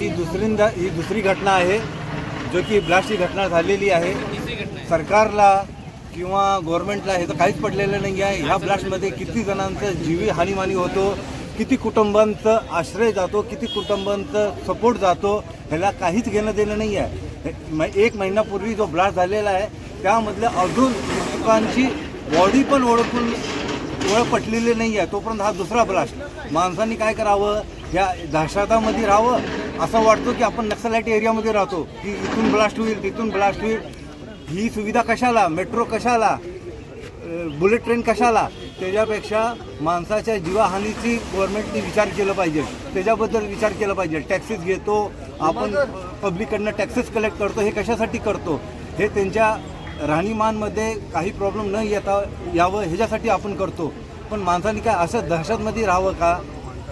ही दुसरींदा ही दुसरी घटना आहे जो की ब्लास्टची घटना झालेली आहे. सरकारला किंवा गव्हर्नमेंटला हे तर काहीच पडलेलं नाही आहे. ह्या ब्लास्टमध्ये किती जणांचं जीवी हानीमानी होतो किती कुटुंबांचं आश्रय जातो किती कुटुंबांचं सपोर्ट जातो ह्याला काहीच घेणं देणं नाही आहे. हे- म- एक महिन्यापूर्वी जो ब्लास्ट झालेला आहे त्यामधल्या अजून लोकांची बॉडी पण ओळखून ओळख पटलेली नाही आहे. तोपर्यंत हा दुसरा ब्लास्ट माणसांनी काय करावं? या दहशतामध्ये राहावं. असं वाटतो की आपण नक्सलाइट एरियामध्ये राहतो. की इथून ब्लास्ट होईल तिथून ब्लास्ट होईल. ही सुविधा कशाला? मेट्रो कशाला? बुलेट ट्रेन कशाला? त्याच्यापेक्षा माणसाच्या जीवहानीची गव्हर्नमेंटने विचार केला पाहिजे. त्याच्याबद्दल विचार केला पाहिजे. टॅक्सीस घेतो आपण पब्लिककडनं टॅक्सेस कलेक्ट करतो. हे कशासाठी करतो? हे त्यांच्या राहणीमानमध्ये काही प्रॉब्लेम न येता यावं ह्याच्यासाठी आपण करतो. पण माणसाने काय असं दहशतमध्ये राहावं का?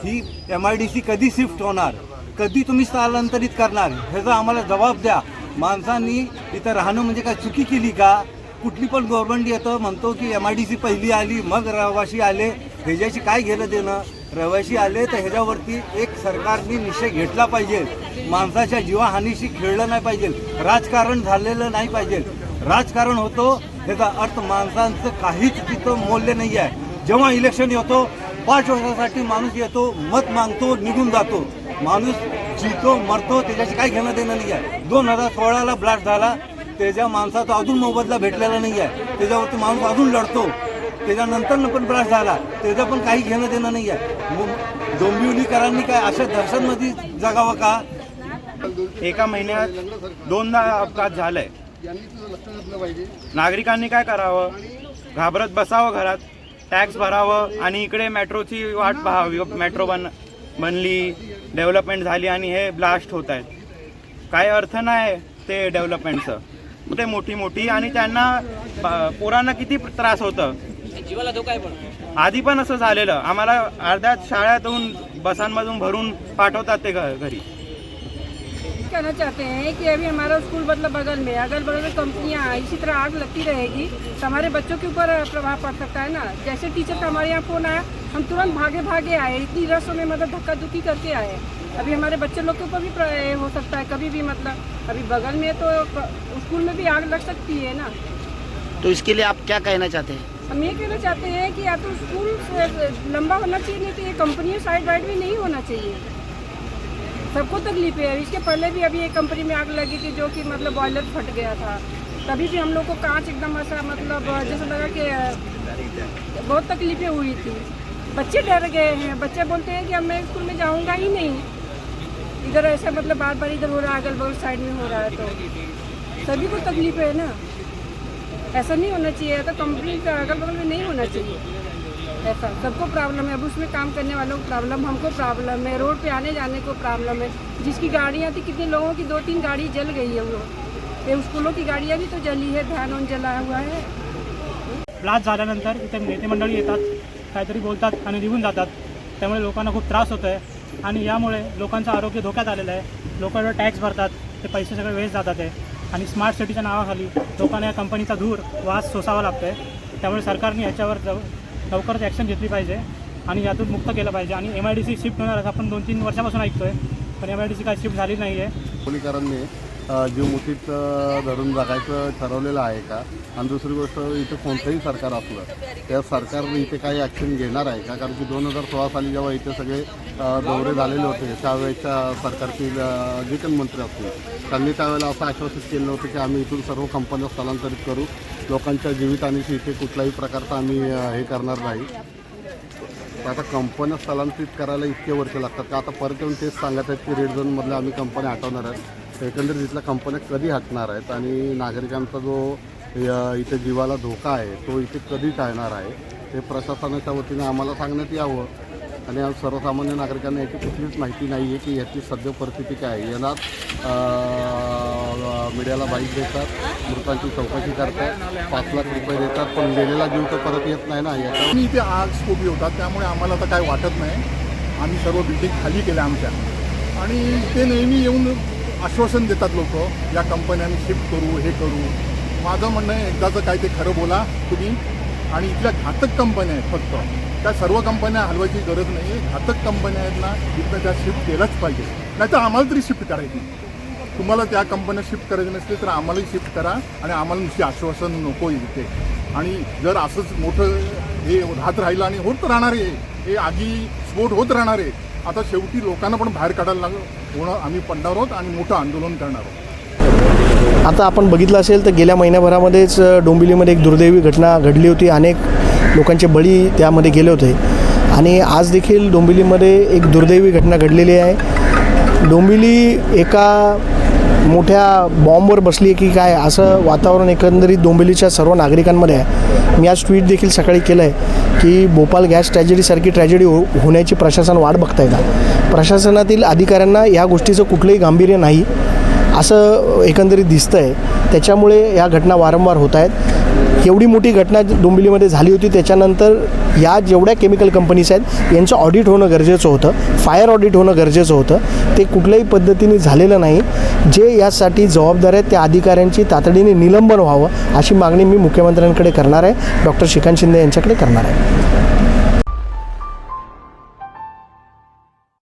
ही एम आय डी सी कधी शिफ्ट होणार? कधी तुम्ही स्थलांतरित करणार? ह्याचा आम्हाला जबाब द्या. माणसांनी इथं राहणं म्हणजे काय चुकी केली का? कुठली पण गव्हर्नमेंट येतं म्हणतो की एम आय डी सी पहिली आली मग रहिवाशी आले. ह्याच्याशी काय घेणं देणं? रहिवाशी आले तर ह्याच्यावरती एक सरकारने निश्चय घेतला पाहिजे. माणसाच्या जीवहानीशी खेळलं नाही पाहिजे. राजकारण झालेलं नाही पाहिजे. राजकारण होतो ह्याचा अर्थ माणसांचं काहीच तिथं मूल्य नाही आहे जेव्हा इलेक्शन येतो पाच वर्षासाठी माणूस येतो मत मागतो निघून जातो. माणूस जितो मरतो त्याच्याशी काही घेणं देणं नाही आहे. दोन हजार सोळाला ब्लास्ट झाला. त्याच्या माणसाचा अजून मोबदला भेटलेला नाही आहे. त्याच्यावरती माणूस अजून लढतो. त्याच्यानंतर पण ब्लास्ट झाला. त्याचं पण काही घेणं देणं नाही आहे. डोंबिवलीकरांनी काय अशा दहशतमध्ये जगावं का? एका महिन्यात दोनदा अपघात झालाय. नागरिकांनी काय करावं? घाबरत बसावं घरात. टॅक्स भरावं आणि इकडे मेट्रोची वाट पाहावी. मेट्रो बन बनली. डेव्हलपमेंट झाली आणि हे ब्लास्ट होत आहेत. काय अर्थ नाही ते डेव्हलपमेंटचं. ते मोठी मोठी आणि त्यांना पोरांना किती त्रास होतं. जीवाला धोका आहे आधी पण असं झालेलं. आम्हाला अर्ध्या शाळेतून बसांमधून भरून पाठवतात ते घ- घरी. कहना चाहते हैं कि अभी हमारा स्कूल मतलब बगल में अगल बगल में कंपनियाँ इसी तरह आग लगती रहेगी। तो हमारे बच्चों के ऊपर प्रभाव पड़ सकता है ना? जैसे टीचर का हमारे यहाँ फ़ोन आया हम तुरंत भागे भागे आए इतनी रसों में मतलब धक्का धुक्की करके आए अभी हमारे बच्चे लोग के ऊपर भी हो सकता है कभी भी मतलब। अभी बगल में तो स्कूल में भी आग लग सकती है ना? तो इसके लिए आप क्या कहना चाहते हैं? हम ये कहना चाहते हैं कि या तो स्कूल लंबा होना चाहिए नहीं तो ये कंपनियाँ साइड वाइड भी नहीं होना चाहिए। सबको तकलीफ़ है। इसके पहले भी अभी एक कंपनी में आग लगी थी जो कि मतलब बॉयलर फट गया था। तभी भी हम लोग को कांच एकदम ऐसा मतलब जैसे लगा कि बहुत तकलीफें हुई थी। बच्चे डर गए हैं। बच्चे बोलते हैं कि अब मैं स्कूल में जाऊँगा ही नहीं। इधर ऐसा मतलब बार बार इधर हो रहा है अगल बगल साइड में हो रहा है तो। सभी को तकलीफ़ है ना। ऐसा नहीं होना चाहिए। तो कंपनी का अगल बगल में नहीं होना चाहिए। ऐसा, सबको प्रॉब्लम है। अब उसमें काम करने वालों को प्रॉब्लम हमको प्रॉब्लम है। रोड पे आने जाने को प्रॉब्लम है। जिसकी गाड़ियाँ थी, कितने लोगों की दो तीन गाड़ी जल गई है वो। ये स्कूलों की गाड़ियाँ भी तो जली है धान उन जला हुआ है। ब्लास्ट झाल्यानंतर इथे नेते मंडळी येतात, काहीतरी बोलतात आणि निघून जातात. त्यामुळे लोकांना खूप त्रास होतो आहे आणि यामुळे लोकांचं आरोग्य धोक्यात आलेलं आहे. एवढं टॅक्स भरतात, ते पैसे सगळे वेस्ट जातात आहे. आणि स्मार्ट सिटीच्या नावाखाली लोकांना या कंपनीचा धूर, वास सोसावा लागतो आहे त्यामुळे सरकारने याच्यावर लवकरच ॲक्शन घेतली पाहिजे आणि यातून मुक्त केलं पाहिजे. आणि M I D C shift होणार आपण दोन तीन वर्षापासून ऐकतो आहे पण एम आय डी सी काय शिफ्ट झाली नाही आहे पोलिसांनी जीव मुठीत धरून जगायचं ठरवलेलं आहे का? आणि दुसरी गोष्ट इथे कोणतंही सरकार असलं त्या सरकारने इथे काही ॲक्शन घेणार आहे का? कारण की दोन हजार सोळा साली जेव्हा इथे सगळे दौरे झालेले होते त्यावेळेच्या सरकारतील जे काही मंत्री असतील त्यांनी त्यावेळेला असं आश्वासित केलं होतं की आम्ही इथून सर्व कंपन्या स्थलांतरित करू. लोकांच्या जीवितहानीशी इथे कुठल्याही प्रकारचं आम्ही हे करणार नाही. तर आता कंपन्या स्थलांतरित करायला इतके वर्ष लागतात का? आता परत येऊन तेच सांगत आहेत की रेड झोनमधल्या आम्ही कंपन्या हटवणार आहेत. एकंदरीत इथल्या कंपन्या कधी हटणार आहेत आणि नागरिकांचा जो य- इथे जीवाला धोका आहे तो इथे कधी टाळणार आहे ते प्रशासनाच्या वतीने आम्हाला सांगण्यात यावं. आणि आज सर्वसामान्य नागरिकांना याची कुठलीच माहिती नाही आहे की याची सद्य परिस्थिती काय आहे. येणार मीडियाला बाईक देतात मृतांची चौकशी करतात पाच लाख रुपये देतात पण गेलेला जीव तर परत येत नाही ना. याच्यावर इथे आग स्फोटी होतात त्यामुळे आम्हाला आता काय वाटत नाही. आम्ही सर्व बिल्डिंग खाली केल्या आमच्या. आणि ते नेहमी येऊन आश्वासन देतात लोक या कंपन्यांनी शिफ्ट करू हे करू. माझं म्हणणं आहे एकदाचं काय ते खरं बोला तुम्ही आणि इथल्या घातक कंपन्या आहेत फक्त त्या सर्व कंपन्या हलवायची गरज नाही आहे. घातक कंपन्या आहेत ना इथं त्या शिफ्ट केलंच पाहिजे. नाही तर आम्हाला तरी शिफ्ट करायची. तुम्हाला त्या कंपन्या शिफ्ट करायची नसली तर आम्हालाही शिफ्ट करा आणि आम्हाला नुसती आश्वासन नको इथे. आणि जर असंच मोठं हे राहत राहिलं आणि होत राहणार आहे हे आगी स्फोट होत राहणार आहे आता शेवटी लोकांना पण बाहेर काढायला लागलं. होणं आम्ही पडणार आहोत आणि मोठं आंदोलन करणार आहोत. आता आपण बघितलं असेल तर गेल्या महिन्याभरामध्येच डोंबिवलीमध्ये एक दुर्दैवी घटना घडली होती. अनेक लोकांचे बळी त्यामध्ये गेले होते. आणि आज देखील डोंबिवलीमध्ये एक दुर्दैवी घटना घडलेली आहे. डोंबिवली एका मोठ्या बॉम्बवर बसली आहे की काय असं वातावरण एकंदरीत डोंबिवलीच्या सर्व नागरिकांमध्ये आहे. मी आज ट्विट देखील सकाळी केलं आहे की भोपाल गॅस ट्रॅजेडीसारखी ट्रॅजेडी हो होण्याची प्रशासन वाट बघताय का प्रशासनातील अधिकाऱ्यांना या गोष्टीचं कुठलंही गांभीर्य नाही असं एकंदरीत दिसतं आहे त्याच्यामुळे या घटना वारंवार होत आहेत एवढी मोठी घटना डोंबिवलीमध्ये झाली होती त्याच्यानंतर या जेवढ्या केमिकल कंपनीज आहेत यांचं ऑडिट होणं गरजेचं होतं फायर ऑडिट होणं गरजेचं होतं. ते कुठल्याही पद्धतीने झालेलं नाही. जे यासाठी जबाबदार आहेत त्या अधिकाऱ्यांची तातडीने निलंबन व्हावं अशी मागणी मी मुख्यमंत्र्यांकडे करणार आहे. डॉक्टर श्रीकांत शिंदे यांच्याकडे करणार आहे.